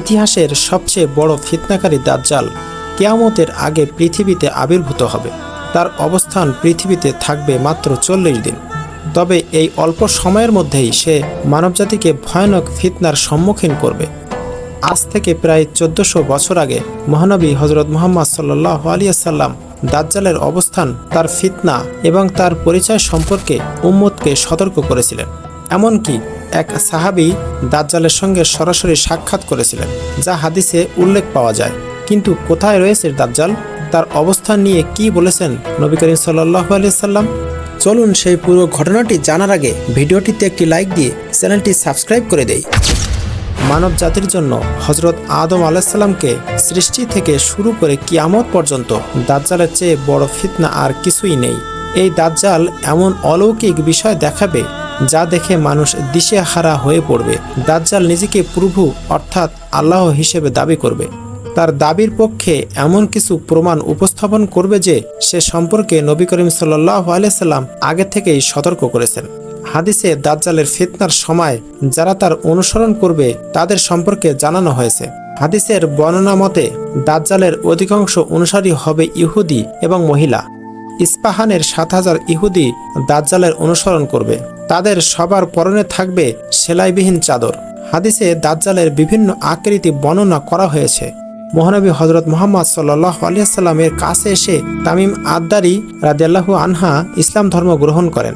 ইতিহাসের সবচেয়ে বড় ফিতনাকারী দাজ্জাল কেয়ামতের আগে পৃথিবীতে আবির্ভূত হবে। তার অবস্থান পৃথিবীতে থাকবে মাত্র চল্লিশ দিন। তবে এই অল্প সময়ের মধ্যেই সে মানবজাতিকে ভয়ানক ফিতনার সম্মুখীন করবে। আজ থেকে প্রায় চোদ্দশো বছর আগে মহানবী হজরত মোহাম্মদ সাল্লাহ আলিয়াল্লাম দাজ্জালের অবস্থান, তার ফিতনা এবং তার পরিচয় সম্পর্কে উম্মতকে সতর্ক করেছিলেন। এমনকি এক সাহাবি দাজ্জালের সঙ্গে সরাসরি সাক্ষাৎ করেছিলেন, যা হাদিসে উল্লেখ পাওয়া যায়। কিন্তু কোথায় রয়েছে দাজ্জাল? তার অবস্থান নিয়ে কি বলেছেন নবী করিম সাল্লাহ আলিয়াল্লাম চলুন সেই পুরো ঘটনাটি জানার আগে ভিডিওটিতে একটি লাইক দিয়ে চ্যানেলটি সাবস্ক্রাইব করে দেই। মানব জাতির জন্য হজরত আদম আলাহিসাল্লামকে সৃষ্টি থেকে শুরু করে কিয়ামত পর্যন্ত দাজ্জালের চেয়ে বড় ফিতনা আর কিছুই নেই। এই দাজ্জাল এমন অলৌকিক বিষয় দেখাবে যা দেখে মানুষ দিশেহারা হয়ে পড়বে। দাজ্জাল নিজেকে প্রভু অর্থাৎ আল্লাহ হিসেবে দাবি করবে। তার দাবির পক্ষে এমন কিছু প্রমাণ উপস্থাপন করবে যে সে সম্পর্কে নবী করিম সাল্লাহ আলিয়াল্লাম আগে থেকেই সতর্ক করেছেন। হাদিসে দাজ্জালের ফিতনার সময় যারা তার অনুসরণ করবে তাদের সম্পর্কে জানানো হয়েছে। হাদিসের বর্ণনা মতে, দাজ্জালের অধিকাংশ অনুসারী হবে ইহুদি এবং মহিলা। ইস্পাহানের সাত হাজার ইহুদি দাজ্জালের অনুসরণ করবে। তাদের সবার পরনে থাকবে সেলাইবিহীন চাদর। হাদিসে দাজ্জালের বিভিন্ন আকৃতি বর্ণনা করা হয়েছে। মহানবী হজরত মোহাম্মদ সাল্লাহ আলিয়াল্লামের কাছে এসে তামিম আদ্দারি রাদিয়াল্লাহু আনহা ইসলাম ধর্ম গ্রহণ করেন।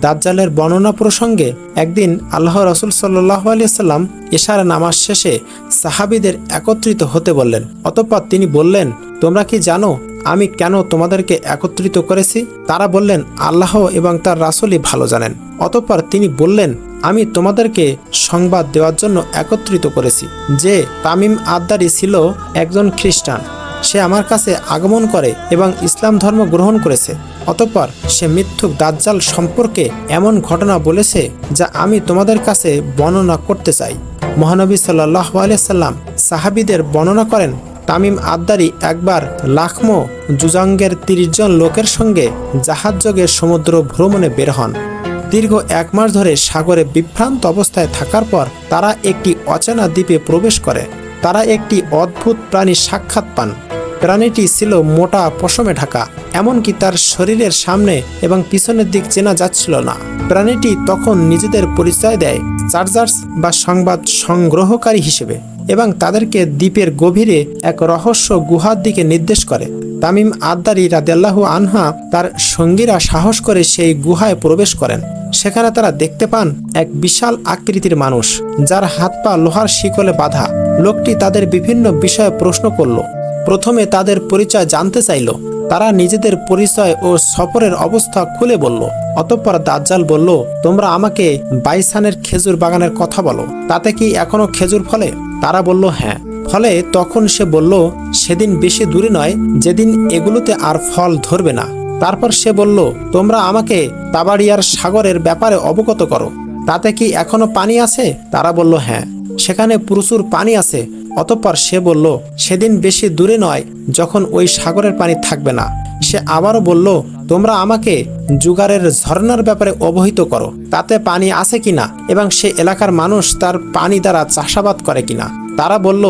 দাজ্জালের বর্ণনা প্রসঙ্গে একদিন আল্লাহ রসুল সাল্লাহ আলিয়াল্লাম এশার নামাজ শেষে সাহাবিদের একত্রিত হতে বললেন। অতঃপর তিনি বললেন, তোমরা কি জানো আমি কেন তোমাদেরকে একত্রিত করেছি? তারা বললেন, আল্লাহ এবং তার রাসুলই ভালো জানেন। অতঃপর তিনি বললেন, আমি তোমাদেরকে সংবাদ দেওয়ার জন্য একত্রিত করেছি যে তামিম আদ্দারি ছিল একজন খ্রিস্টান। সে আমার কাছে আগমন করে এবং ইসলাম ধর্ম গ্রহণ করেছে। অতঃপর সে মিথ্যুক দাজ্জাল সম্পর্কে এমন ঘটনা বলেছে যা আমি তোমাদের কাছে বর্ণনা করতে চাই। মহানবী সাল্লাহ আলিয়াল্লাম সাহাবিদের বর্ণনা করেন, তামিম আদ্দারি একবার লাখমো জুজাঙ্গের তিরিশ জন লোকের সঙ্গে জাহাজযোগে সমুদ্র ভ্রমণে বের হন। দীর্ঘ এক মাস ধরে সাগরে বিভ্রান্ত অবস্থায় থাকার পর তারা একটি অচেনা দ্বীপে প্রবেশ করে। তারা একটি অদ্ভুত প্রাণী সাক্ষাৎ পান। প্রাণীটি ছিল মোটা পশমে ঢাকা, এমনকি তার শরীরের সামনে এবং পিছনের দিক চেনা যাচ্ছিল না। প্রাণীটি তখন নিজেদের পরিচয় দেয় চার্জার্স বা সংবাদ সংগ্রহকারী হিসেবে এবং তাদেরকে দ্বীপের গভীরে এক রহস্য গুহার দিকে নির্দেশ করে। তামিম আদ্দারি রাদেল্লাহু আনহা তার সঙ্গীরা সাহস করে সেই গুহায় প্রবেশ করেন। সেখানে তারা দেখতে পান এক বিশাল আকৃতির মানুষ, যার হাত পা লোহার শিকলে বাঁধা। লোকটি তাদের বিভিন্ন বিষয়ে প্রশ্ন করল। প্রথমে তাদের পরিচয় জানতে চাইল। তারা নিজেদের পরিচয় ও সফরের অবস্থা খুলে বলল। অতঃপর দাজ্জাল বলল, তোমরা আমাকে বাইসানের খেজুর বাগানের কথা বলো। তাতে কি এখনও খেজুর ফলে? তারা বলল হ্যাঁ। ফলে তখন সে বলল, সেদিন বেশি দূরে নয়, যেদিন এগুলোতে আর ফল ধরবে না। তারপর সে বলল, তোমরা আমাকে তাবাড়িয়ার সাগরের ব্যাপারে অবগত করো। তাতে কি এখনও পানি আছে? তারা বলল হ্যাঁ সেখানে প্রচুর পানি আছে। অতঃপর সে বলল, সেদিন বেশি দূরে নয়, যখন ওই সাগরের পানি থাকবে না। সে আবারও বলল, তোমরা আমাকে জুগারের ঝর্ণার ব্যাপারে অবহিত করো। তাতে পানি আছে কিনা এবং সে এলাকার মানুষ তার পানি দ্বারা চাষাবাদ করে কিনা তারা বলল,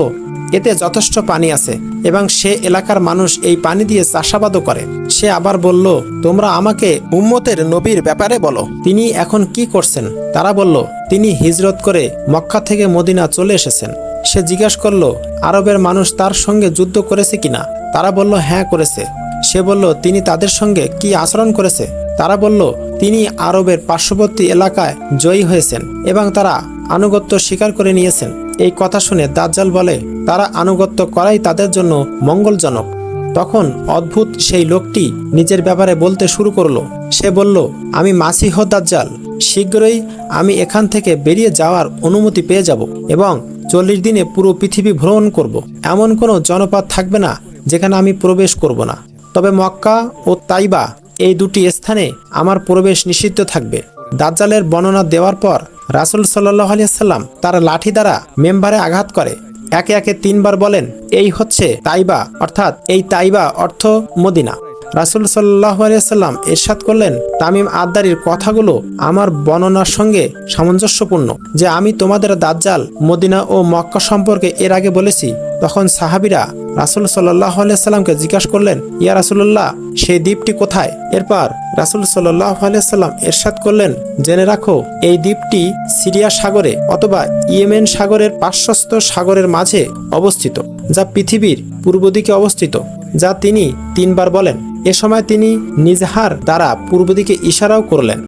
এতে যথেষ্ট পানি আছে। এবং সে এলাকার মানুষ এই পানি দিয়ে চাষাবাদও করে। সে আবার বলল, তোমরা আমাকে উম্মতের নবীর ব্যাপারে বলো, তিনি এখন কি করছেন? তারা বলল, তিনি হিজরত করে মক্কা থেকে মদিনা চলে এসেছেন। সে জিজ্ঞাসা করল, আরবের মানুষ তার সঙ্গে যুদ্ধ করেছে কিনা? তারা বলল হ্যাঁ করেছে। সে বলল, তিনি তাদের সঙ্গে কি আচরণ করেছে? তারা বলল, তিনি আরবের পার্শ্ববর্তী এলাকায় জয়ী হয়েছেন এবং তারা আনুগত্য স্বীকার করে নিয়েছেন। এই কথা শুনে দাজ্জাল বলে, তারা আনুগত্য করাই তাদের জন্য মঙ্গলজনক। তখন অদ্ভুত সেই লোকটি নিজের ব্যাপারে বলতে শুরু করল। সে বলল, আমি মাসিহ দাজ্জাল। শীঘ্রই আমি এখান থেকে বেরিয়ে যাওয়ার অনুমতি পেয়ে যাব এবং চল্লিশ দিনে পুরো পৃথিবী ভ্রমণ করব। এমন কোনো জনপদ থাকবে না যেখানে আমি প্রবেশ করব না। তবে মক্কা ও তাইবা এই দুটি স্থানে আমার প্রবেশ নিষিদ্ধ থাকবে। দাজ্জালের বর্ণনা দেওয়ার পর রাসুল সাল্লাহ আলিয়াল্লাম তার লাঠি দ্বারা মেম্বারে আঘাত করে। একে একে তিনবার বলেন, এই হচ্ছে তাইবা অর্থাৎ এই তাইবা অর্থ মদিনা। রাসুল সাল্লাহ আলিয়াল্লাম এরশাদ করলেন, তামিম আদারির কথাগুলো আমার বর্ণনার সঙ্গে সামঞ্জস্যপূর্ণ, যে আমি তোমাদের দাজ্জাল মদিনা ও মক্কা সম্পর্কে এর আগে বলেছি। তখন সাহাবিরা রাসুল সাল্লাহ আলিয়াল্লামকে জিজ্ঞাসা করলেন, ইয়া রাসুল্লাহ সেই দ্বীপটি কোথায়? এরপর রাসুল সাল্লাহ আলিয়াল্লাম এরশাদ করলেন, জেনে রাখো, এই দ্বীপটি সিরিয়া সাগরে অথবা ইয়েমেন সাগরের পার্শ্বস্থ সাগরের মাঝে অবস্থিত, যা পৃথিবীর পূর্ব দিকে অবস্থিত, যা তিনি তিনবার বলেন। এ সময় তিনি নিজহার দ্বারা পূর্ব দিকে ইশারাও করলেন।